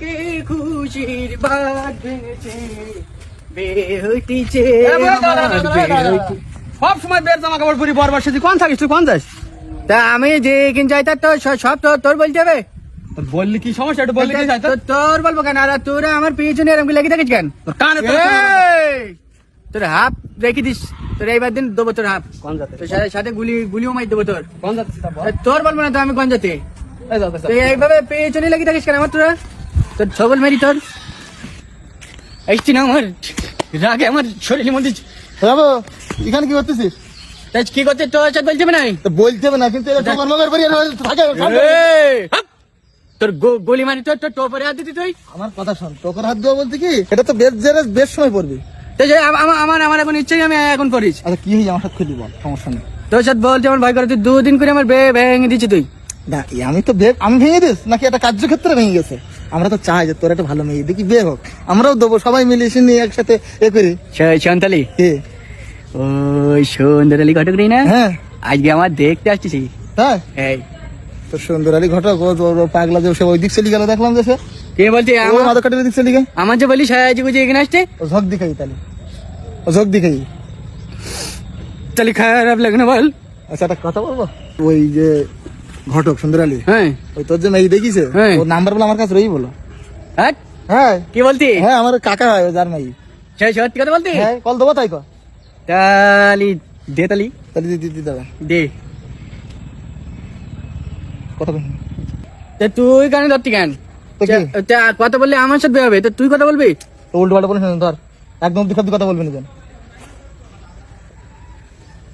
কে খুশির বাদ ভেঙেছে বেহইতিছে সব সময় বের জামা কাপড় পরি বরবার সেদি কোন থাকিস তুই কোন যাস? তা আমি যে কিন যাই তার তো সব তোর তোর বলতে হবে। তোর বললি কি সমস্যা? একটু বললি তো- তোর? বলব কেন? আর তোরা আমার পিছনে এরকম লেগে থাকিস কেন? তোর কানে তোর তোর হাফ রেখে দিস। তোর এইবার দিন দেবো তোর হাফ। কোন যাতে তোর সাথে গুলি গুলিও মাই দেবো তোর। কোন যাতে সেটা বল। তা তোর বলব না তো আমি কোন জাতি? এইভাবে পেছনে লেগে থাকিস কেন আমার তোরা? তোর ছবল মেরি তোর। না আমার রাগে আমার শরীরের মধ্যে বাবু এখানে কি করতেছিস? তাই কি করতে তোর সাথে বলতে হবে না? তো বলতে হবে না কিন্তু ঠোকর মগর আর থাকে তোর গলি মারি তোর তোর টোপরে হাত দিতি তুই। আমার কথা শোন হাত দেওয়া বলতে কি এটা তো বেশ বেশ সময় পড়বে। আমার আমার এখন ইচ্ছে আমি এখন করিস। আচ্ছা কি হয়েছে? আমার সাথে খুলি বল সমস্যা নেই। তোর সাথে বলতে আমার ভয় করে তুই দুদিন করে আমার বে- ভেঙে দিচ্ছি তুই। আমি তো আমি ভেঙে দিস নাকি একটা কার্যক্ষেত্রে ভেঙে গেছে? আমরা তো চাই যে তোর একটা ভালো মেয়ে দেখি বিয়ে হোক। আমরাও দেবো সবাই মিলে এসে নিয়ে একসাথে এ করি। সন্তালি কে? ওই সুন্দরালি ঘটক না? হ্যাঁ। আজকে আমার দেখতে আসছিস? হ্যাঁ এই। তো সুন্দর আলী ঘটক ও পাগলা যে সে ওই দিক চলে গেল দেখলাম যে সে। কে বলছি? ও আমার- মাদক কাটের দিক চলে গেল আমার যে বলি সাহায্য বুঝে এখানে আসছে? ও ঝক দিখাই তাহলে। ও ঝক দিখাই। তাহলে খারাপ লাগে না বল। আচ্ছা একটা কথা বলব? ওই যে ঘটক সুন্দর আলী। হ্যাঁ। ওই তোর যে মেয়ে দেখিছে? হ্যাঁ। ওর নাম্বার বলে আমার কাছে রই বলো। হ্যাঁ? হ্যাঁ। কি বলতি? হ্যাঁ আমার কাকা হয় যার মেয়ে সে- সত্যি কথা বলতি? হ্যাঁ কল দেবো তাই কর। তালি দে তালি। তাহলে দিদি দিদি দেবে। দে। কথা বলি। তুই কেন ধরতি তা কথা বললে আমার সাথে হবে তো তুই কথা বলবি? উল্টো পাল্টা বলিস না, ধর। একদম দিকে কথা বলবি না।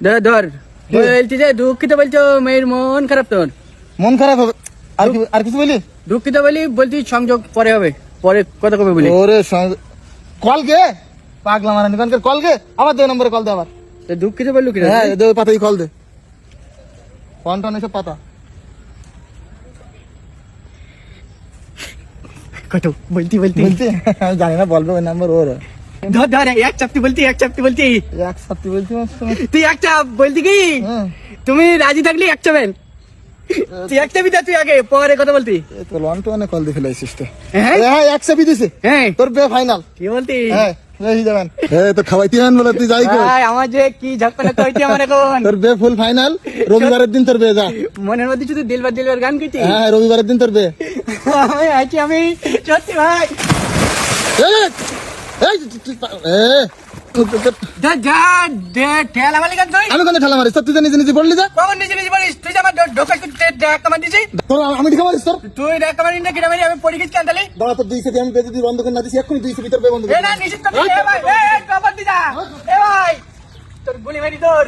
ধর ধর? বলছি যে দুঃখিত বলছো মেয়ের মন খারাপ তোর। মন খারাপ হবে। আর কি আর কিছু বলি? দুঃখিত বলি বলছি সংযোগ পরে হবে। পরে কথা কবে বলি? ওরে কল গে পাগলা মারানি কানকে কল গে আবার দে নম্বরে কল দে আবার। দুঃখিত বললু কি হ্যাঁ দে পাতাই কল দে। ফোন টোন এসব পাতা। কত বলতি বলতি। আমি জানি না বলবে ওই নাম্বার ওর। ধর ধর এক চাপতি বলতি এক চাপতি বলতি। এক বলছি মাস তুমি। তুই এক চাপ বলতি কি? হ্যাঁ। তুমি রাজি থাকলে এক চাপেন তুই এক তুই আগে পরে কথা বলতি। এই তো লন কল দিয়ে ফেলাইছিস তো হ্যাঁ? হ্যাঁ এক চাবি দিছে। হ্যাঁ। তোর বে ফাইনাল কি বলতি? হ্যাঁ রেহি যাবেন। তো খাওয়াইতে হন বলে তুই যাই কর ভাই আমার যে কি ঝাপনা কইতি আমার এখন। তোর বে ফুল ফাইনাল রবিবারের দিন তোর বে যা। মনের মধ্যে শুধু দিলবার দিলবার গান কইতি? হ্যাঁ রবিবারের দিন তোর বে। আমি আমি সত্যি ভাই। এ, আমি কোনে ঠেলা মারিস? তুই নিজে নিজে যা? কখন নিজে নিজে বলিস? তুই যে আমার ঢোকা ডাক কামার দিছি তোর আমি ঠিক মারিস তোর? তুই ডাক কামার না কিনা মারি আমি পড়ি গেছি কেন দাঁড়া তোর দুই আমি বেঁধে দিই বন্ধ করে না দিছি এখন দুই তোর বন্ধ এ করে না এ ভাই এ কামার দি যা। এ ভাই তোর গুলি মারি তোর।